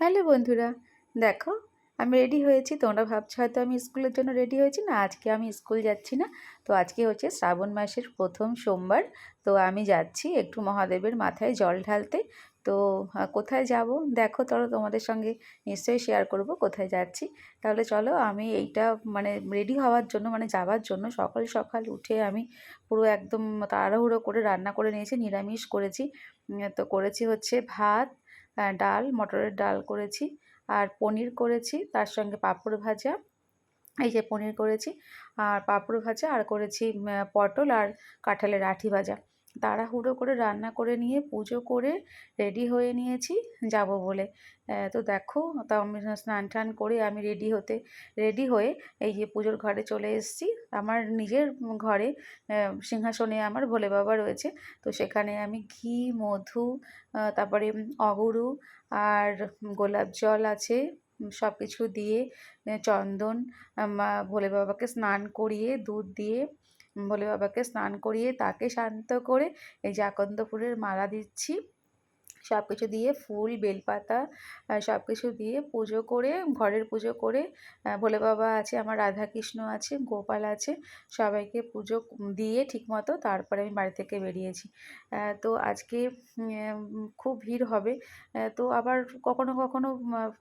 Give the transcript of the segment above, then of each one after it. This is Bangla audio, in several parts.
হ্যালো বন্ধুরা, দেখো আমি রেডি হয়েছি, তোমরা ভাবছ হয়তো আমি স্কুলের জন্য রেডি হয়েছি, না আজকে আমি স্কুল যাচ্ছি না। তো আজকে হচ্ছে শ্রাবণ মাসের প্রথম সোমবার, তো আমি যাচ্ছি একটু মহাদেবের মাথায় জল ঢালতে। তো কোথায় যাব? দেখো চলো তোমাদের সঙ্গে নিশ্চয়ই শেয়ার করব কোথায় যাচ্ছি। তাহলে চলো আমি এইটা মানে রেডি হওয়ার জন্য মানে যাওয়ার জন্য সকাল সকাল উঠে আমি পুরো একদম তাড়াহুড়ো করে রান্না করে নিয়েছি, নিরামিষ করেছি। তো করেছি হচ্ছে ভাত ডাল, মটরের ডাল করেছি আর পনির করেছি, তার সঙ্গে পাঁপড় ভাজা। এই যে পনির করেছি, আর পাঁপড় ভাজা, আর করেছি পটল আর কাঁঠালের আঠি ভাজা। তাড়াহুড়ো করে রান্না করে নিয়ে পুজো করে রেডি হয়ে নিয়েছি, যাব বলে। তো দেখো তা আমি স্নান টান করে আমি রেডি হতে, রেডি হয়ে এই যে পুজোর ঘরে চলে এসেছি। আমার নিজের ঘরে সিংহাসনে আমার ভোলে বাবা রয়েছে। তো সেখানে আমি ঘি, মধু তারপরে অগুরু আর গোলাপ জল আছে সব কিছু দিয়ে চন্দন ভোলে বাবাকে স্নান করিয়ে, দুধ দিয়ে ভোলে বাবাকে স্নান করিয়ে তাকে শান্ত করে এই আকন্দ ফুলের মালা দিচ্ছি। সব কিছু দিয়ে ফুল, বেলপাতা সব কিছু দিয়ে পুজো করে, ঘরের পুজো করে ভোলে বাবা আছে, আমার রাধাকৃষ্ণ আছে, গোপাল আছে, সবাইকে পুজো দিয়ে ঠিকমতো তারপরে আমি বাড়ি থেকে বেরিয়েছি। তো আজকে খুব ভিড় হবে। তো আবার কখনো কখনো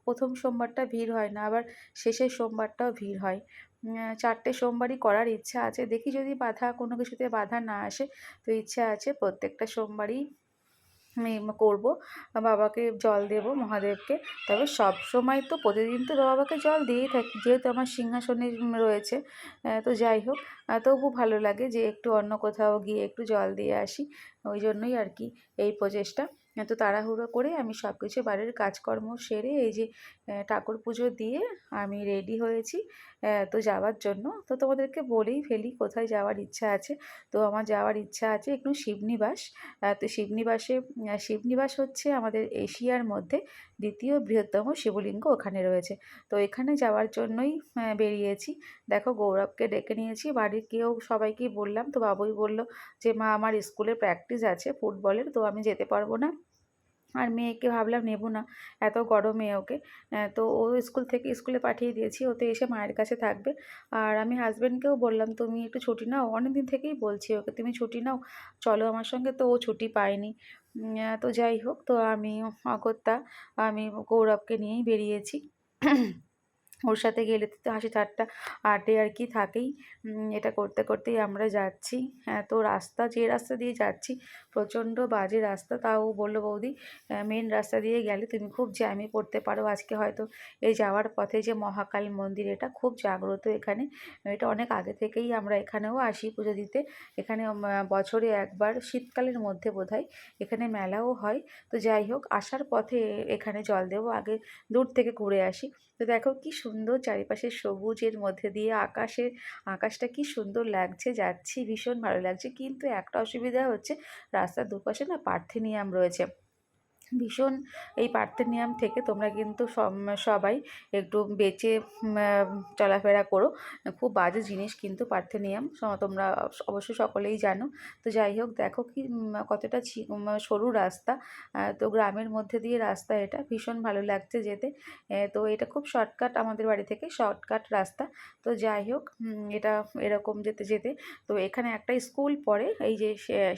প্রথম সোমবারটা ভিড় হয় না, আবার শেষের সোমবারটাও ভিড় হয়। চারটে সোমবারই করার ইচ্ছা আছে। দেখি যদি বাধা, কোনো কিছুতে বাধা না আসে, তো ইচ্ছা আছে প্রত্যেকটা সোমবারই করব। বাবাকে জল দেবো, মহাদেবকে। তবে সব সময় তো প্রতিদিন তো বাবাকে জল দিয়েই থাকি, যেহেতু আমার সিংহাসনে রয়েছে তো যাই হোক তবু ভালো লাগে যে একটু অন্য কোথাও গিয়ে একটু জল দিয়ে আসি, ওই জন্যই আর কি এই প্রচেষ্টা। এত তাড়াহুড়ো করে আমি সব কিছু বাড়ির কাজকর্ম সেরে এই যে ঠাকুর পুজো দিয়ে আমি রেডি হয়েছি তো যাওয়ার জন্য। তো তোমাদেরকে বলেই ফেলি কোথায় যাওয়ার ইচ্ছা আছে। তো আমার যাওয়ার ইচ্ছা আছে একটু শিবনিবাস। তো শিবনিবাসে শিবনিবাস হচ্ছে আমাদের এশিয়ার মধ্যে দ্বিতীয় বৃহত্তম শিবলিঙ্গ ওখানে রয়েছে। তো এখানে যাওয়ার জন্যই বেরিয়েছি। দেখো গৌরবকে ডেকে নিয়েছি। বাড়ির কেউ সবাইকেই বললাম, তো বাবুই বলল যে, মা, আমার স্কুলে প্র্যাকটিস আছে ফুটবলের তো আমি যেতে পারব না। আর মেয়েকে ভাবলাম নেব না, এত গরমে ওকে। তো ও স্কুল থেকে, স্কুলে পাঠিয়ে দিয়েছি, ও তো এসে মায়ের কাছে থাকবে। আর আমি হাজব্যান্ডকেও বললাম, তুমি একটু ছুটি নাও। অনেক দিন থেকেই বলছি ওকে, তুমি ছুটি নাও, চলো আমার সঙ্গে। তো ও ছুটি পায়নি। তো যাই হোক, তো আমি অগত্যা, আমি গৌরবকে নিয়েই বেরিয়েছি। ওর সাথে গেলে তো হাসি ঠাট্টা আড্ডে আর কি থাকেই। এটা করতে করতেই আমরা যাচ্ছি। হ্যাঁ তো রাস্তা, যে রাস্তা দিয়ে যাচ্ছি, প্রচণ্ড বাজে রাস্তা। তাও বলল, বৌদি মেন রাস্তা দিয়ে গেলে তুমি খুব জ্যামে পড়তে পারো। আজকে হয়তো এই যাওয়ার পথে যে মহাকাল মন্দির, এটা খুব জাগ্রত এখানে। এটা অনেক আগে থেকেই আমরা এখানেও আসি পুজো দিতে। এখানে বছরে একবার, শীতকালের মধ্যে বোধহয় এখানে মেলাও হয়। তো যাই হোক, আসার পথে এখানে জল দেবো, আগে দূর থেকে ঘুরে আসি। তো দেখো কি চারিপাশে সবুজের মধ্যে দিয়ে আকাশের আকাশটা কি সুন্দর লাগছে, যাচ্ছি ভীষণ ভালো লাগছে। কিন্তু একটা অসুবিধা হচ্ছে, রাস্তার দুপাশে না পার্থেনিয়াম রয়েছে। ভীষণ এই পার্থেনিয়াম থেকে তোমরা কিন্তু সবাই একটু বেঁচে চলাফেরা করো। খুব বাজে জিনিস কিন্তু পার্থেনিয়াম তোমরা অবশ্য সকলেই জানো। তো যাই হোক, দেখো কি কতটা সরু রাস্তা। তো গ্রামের মধ্যে দিয়ে রাস্তা এটা। ভীষণ ভালো লাগছে যেতে। তো এটা খুব শর্টকাট আমাদের বাড়ি থেকে, শর্টকাট রাস্তা। তো যাই হোক এটা এরকম যেতে যেতে। তো এখানে একটা স্কুল পড়ে, এই যে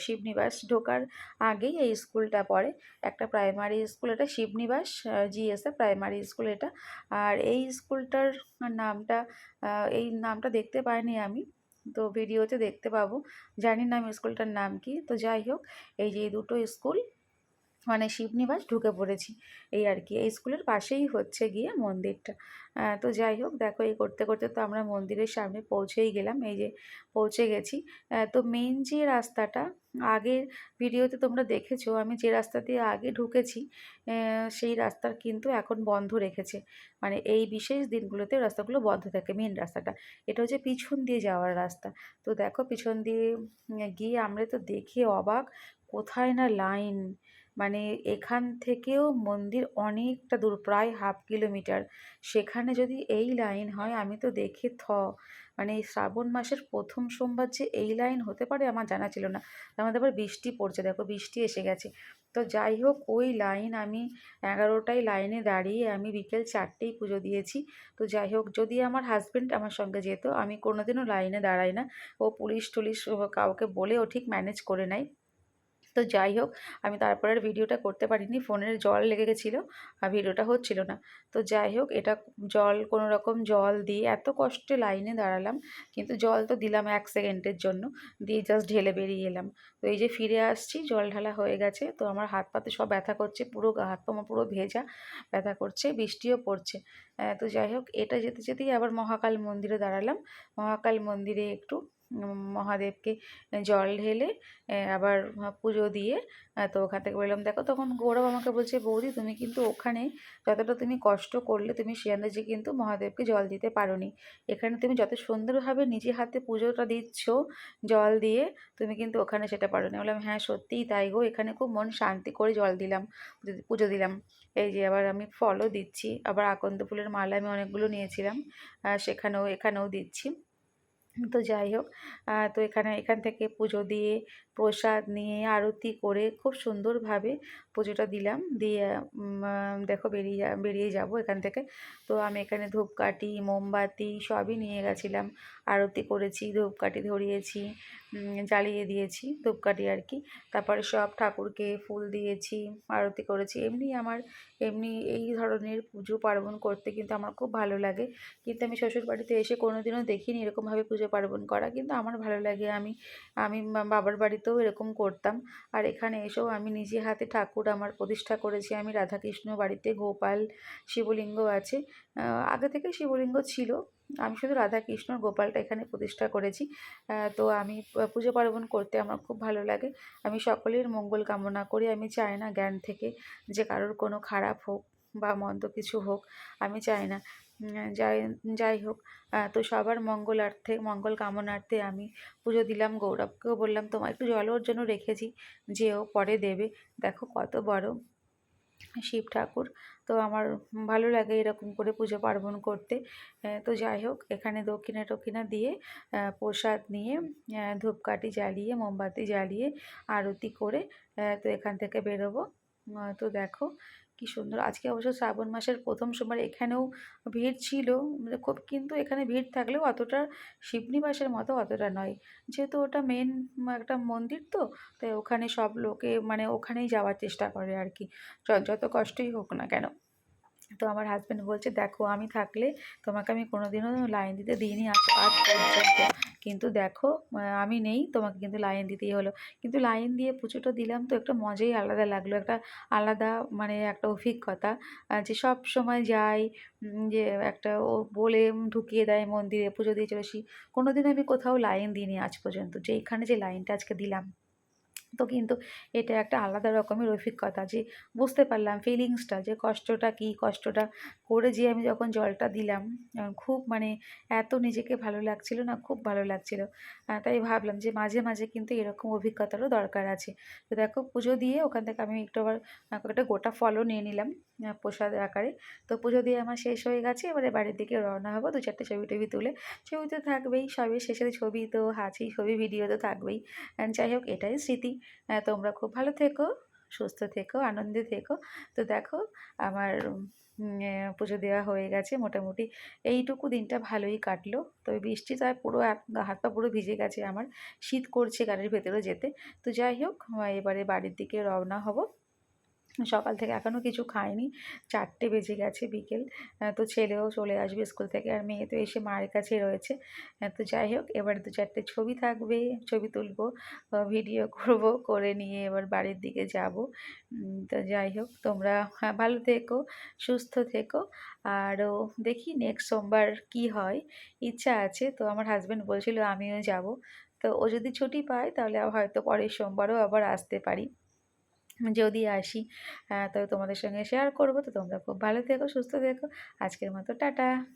শিবনিবাস ঢোকার আগেই এই স্কুলটা পড়ে। একটা প্রাইমারি স্কুল এটা শিবনিবাস জিএসএ প্রাইমারি স্কুল এটা। আর এই স্কুলটার নামটা এই নামটা দেখতে পাইনি আমি, তো ভিডিওতে দেখতে পাবো। জানি না আমি স্কুলটার নাম কি, তো যাই হোক, এই যে দুটো স্কুল মানে শিবনিবাস ঢুকে পড়েছি। এই আর কি, এই স্কুলের পাশেই হচ্ছে গিয়ে মন্দিরটা। তো যাই হোক, দেখো এই করতে করতে তো আমরা মন্দিরের সামনে পৌঁছেই গেলাম। এই যে পৌঁছে গেছি। তো মেন যে রাস্তাটা আগের ভিডিওতে তোমরা দেখেছ, আমি যে রাস্তা দিয়ে আগে ঢুকেছি সেই রাস্তার কিন্তু এখন বন্ধ রেখেছে। মানে এই বিশেষ দিনগুলোতে রাস্তাগুলো বন্ধ থাকে মেন রাস্তাটা। এটা হচ্ছে পিছন দিয়ে যাওয়ার রাস্তা। তো দেখো, পিছন দিয়ে, গিয়ে আমরা তো দেখি অবাক, কোথায় না লাইন মানে এখান থেকেও মন্দির অনেকটা দূর, প্রায় হাফ কিলোমিটার। সেখানে যদি এই লাইন হয়, আমি তো দেখে থ। মানে এই শ্রাবণ মাসের প্রথম সোমবার যে এই লাইন হতে পারে আমার জানা ছিল না। মধ্যে আবার বৃষ্টি পড়ছে, দেখো বৃষ্টি এসে গেছে। তো যাই হোক, ওই লাইন আমি এগারোটায় লাইনে দাঁড়িয়ে আমি বিকেল চারটেই পুজো দিয়েছি। তো যাই হোক, যদি আমার হাজব্যান্ড আমার সঙ্গে যেত, আমি কোনোদিনও লাইনে দাঁড়াই না। ও পুলিশ টুলিশ কাউকে বলে ও ঠিক ম্যানেজ করে নেয় তো যাই হোক, আমি তারপরে ভিডিওটা করতে পারিনি, ফোনের জল লেগে গেছিল আর ভিডিওটা হচ্ছিল না। তো যাই হোক, এটা জল, কোনো রকম জল দিয়ে এত কষ্টে লাইনে দাঁড়ালাম, কিন্তু জল তো দিলাম এক সেকেন্ডের জন্য, দিয়ে জাস্ট ঢেলে বেরিয়ে এলাম। তো এই যে ফিরে আসছি, জল ঢালা হয়ে গেছে, তো আমার হাত পাতে সব ব্যথা করছে, পুরো হাত পা পুরো ভেজা ব্যথা করছে, বৃষ্টিও পড়ছে। তো যাই হোক, এটা যেতে যেতেই আবার মহাকাল মন্দিরে দাঁড়ালাম। মহাকাল মন্দিরে একটু মহাদেবকে জল ঢেলে আবার পুজো দিয়ে তো ওখান থেকে বললাম, দেখো তখন গৌরব আমাকে বলছে, বৌদি তুমি কিন্তু ওখানে যতটা তুমি কষ্ট করলে তুমি সে আন্দাজে কিন্তু মহাদেবকে জল দিতে পারোনি। এখানে তুমি যত সুন্দরভাবে নিজে হাতে পুজোটা দিচ্ছ, জল দিয়ে, তুমি কিন্তু ওখানে সেটা পারো নি বললাম হ্যাঁ সত্যিই তাই গো, এখানে খুব মন শান্তি করে জল দিলাম পুজো দিলাম। এই যে আবার আমি ফলও দিচ্ছি, আবার আকন্দ ফুলের মালা আমি অনেকগুলো নিয়েছিলাম সেখানেও, এখানেও দিচ্ছি। তো যাই হোক তো এখানে, এখান থেকে পুজো দিয়ে প্রসাদ নিয়ে, আরতি করে খুব সুন্দরভাবে পুজোটা দিলাম। দিয়ে দেখো বেরিয়ে বেরিয়ে যাব এখান থেকে। তো আমি এখানে ধূপকাঠি, মোমবাতি সবই নিয়ে গেছিলাম। আরতি করেছি, ধূপকাঠি ধরিয়েছি জ্বালিয়ে দিয়েছি ধূপকাঠি আর কি। তারপরে সব ঠাকুরকে ফুল দিয়েছি, আরতি করেছি। এমনি আমার, এমনি এই ধরনের পুজো পার্বণ করতে কিন্তু আমার খুব ভালো লাগে। কিন্তু আমি শ্বশুর বাড়িতে এসে কোনো দিনও দেখিনি এরকমভাবে পুজো পার্বণ করা। কিন্তু আমার ভালো লাগে। আমি আমি বাবার বাড়িতেও এরকম করতাম। আর এখানে এসেও আমি নিজে হাতে ঠাকুর আমার প্রতিষ্ঠা করেছি। আমি রাধাকৃষ্ণ বাড়িতে গোপাল শিবলিঙ্গ আছে। আগে থেকে শিবলিঙ্গ ছিল। আমি শুধু রাধাকৃষ্ণ গোপালটা এখানে প্রতিষ্ঠা করেছি। তো আমি পুজো পার্বণ করতে আমার খুব ভালো লাগে। আমি সকলের মঙ্গল কামনা করি। আমি চাই না জ্ঞান থেকে যে কারোর কোনো খারাপ হোক বা মন্দ কিছু হোক, আমি চাই না। যাই যাই হোক তো সবার মঙ্গলার্থে, মঙ্গল কামনার্থে আমি পুজো দিলাম, গৌরবকেও বললাম তোমার একটু জল ওর জন্য রেখেছি যে ও পরে দেবে। দেখো কত বড় শিব ঠাকুর, তো আমার ভালো লাগে এরকম করে পুজো পার্বণ করতে। তো যাই হোক, এখানে দক্ষিণা টক্ষিণা দিয়ে প্রসাদ নিয়ে ধূপকাঠি জ্বালিয়ে, মোমবাতি জ্বালিয়ে, আরতি করে তো এখান থেকে বেরোবো। তো দেখো কি সুন্দর। আজকে অবশ্য শ্রাবণ মাসের প্রথম সোমবার এখানেও ভিড় ছিল মানে খুব কিন্তু এখানে ভিড় থাকলেও অতটা শিবনিবাসের মতো অতটা নয়। যেহেতু ওটা মেন একটা মন্দির তো, তাই ওখানে সব লোকে মানে ওখানেই যাওয়ার চেষ্টা করে আর কি যত কষ্টই হোক না কেন। তো আমার হাজব্যান্ড বলছে, দেখো, আমি থাকলে তোমাকে আমি কোনোদিনও লাইন দিতে দিইনি, আজ আজ পর্যন্ত। কিন্তু দেখো আমি নেই, তোমাকে কিন্তু লাইন দিতেই হলো। কিন্তু লাইন দিয়ে পুজোটা দিলাম তো একটা মজাই আলাদা লাগল, একটা আলাদা মানে একটা অভিজ্ঞতা। যে সব সময় যাই যে একটা ও বলে ঢুকিয়ে দেয় মন্দিরে, পুজো দিয়ে চলে আসি। কোনো দিন আমি কোথাও লাইন দিইনি আজ পর্যন্ত, যে এখানে যে লাইনটা আজকে দিলাম। তো কিন্তু এটা একটা আলাদা রকমের অভিজ্ঞতা যে বুঝতে পারলাম ফিলিংসটা যে কষ্টটা কী, কষ্টটা করে যে আমি যখন জলটা দিলাম খুব মানে এত নিজেকে ভালো লাগছিল না, খুব ভালো লাগছিল। তাই ভাবলাম যে মাঝে মাঝে কিন্তু এরকম অভিজ্ঞতারও দরকার আছে। তো দেখো পুজো দিয়ে ওখান থেকে আমি একটু আবার একটা গোটা ফলও নিয়ে নিলাম প্রসাদ আকারে। তো পুজো দিয়ে আমার শেষ হয়ে গেছে, এবারে বাড়ির দিকে রওনা হব, দু চারটে ছবি টবি তুলে। ছবি তো থাকবেই সবই শেষের ছবি তো হাসি ছবি ভিডিও তো থাকবেই। যাই হোক, এটাই স্মৃতি। তোমরা খুব ভালো থেকো, সুস্থ থেকো, আনন্দে থেকো। তো দেখো, আমার পুজো দেওয়া হয়ে গেছে মোটামুটি। এইটুকু দিনটা ভালোই কাটলো। তবে বৃষ্টিটা পুরো হাত পা পুরো ভিজে গেছে আমার। শীত করছে গাড়ির ভেতরে যেতে। তো যাই হোক, এবারে বাড়ির দিকে রওনা হব। সকাল থেকে এখনও কিছু খায়নি চারটে বেজে গেছে বিকেল। তো ছেলেও চলে আসবে স্কুল থেকে আর মেয়ে তো এসে মায়ের কাছে রয়েছে। তো যাই হোক এবার দু চারটে ছবি থাকবে ছবি তুলব ভিডিও করব করে নিয়ে এবার বাড়ির দিকে যাব। তো যাই হোক তোমরা হ্যাঁ, ভালো থেকো সুস্থ থেকো। আরও দেখি নেক্সট সোমবার কি হয়। ইচ্ছা আছে তো আমার হাজব্যান্ড বলছিল আমিও যাব। তো ও যদি ছুটি পায় তাহলে হয়তো পরের সোমবারও আবার আসতে পারি। যদি আসি তবে তোমাদের সঙ্গে শেয়ার করব। তো তোমরা খুব ভালো থেকো, সুস্থ থেকো। আজকের মতো টাটা।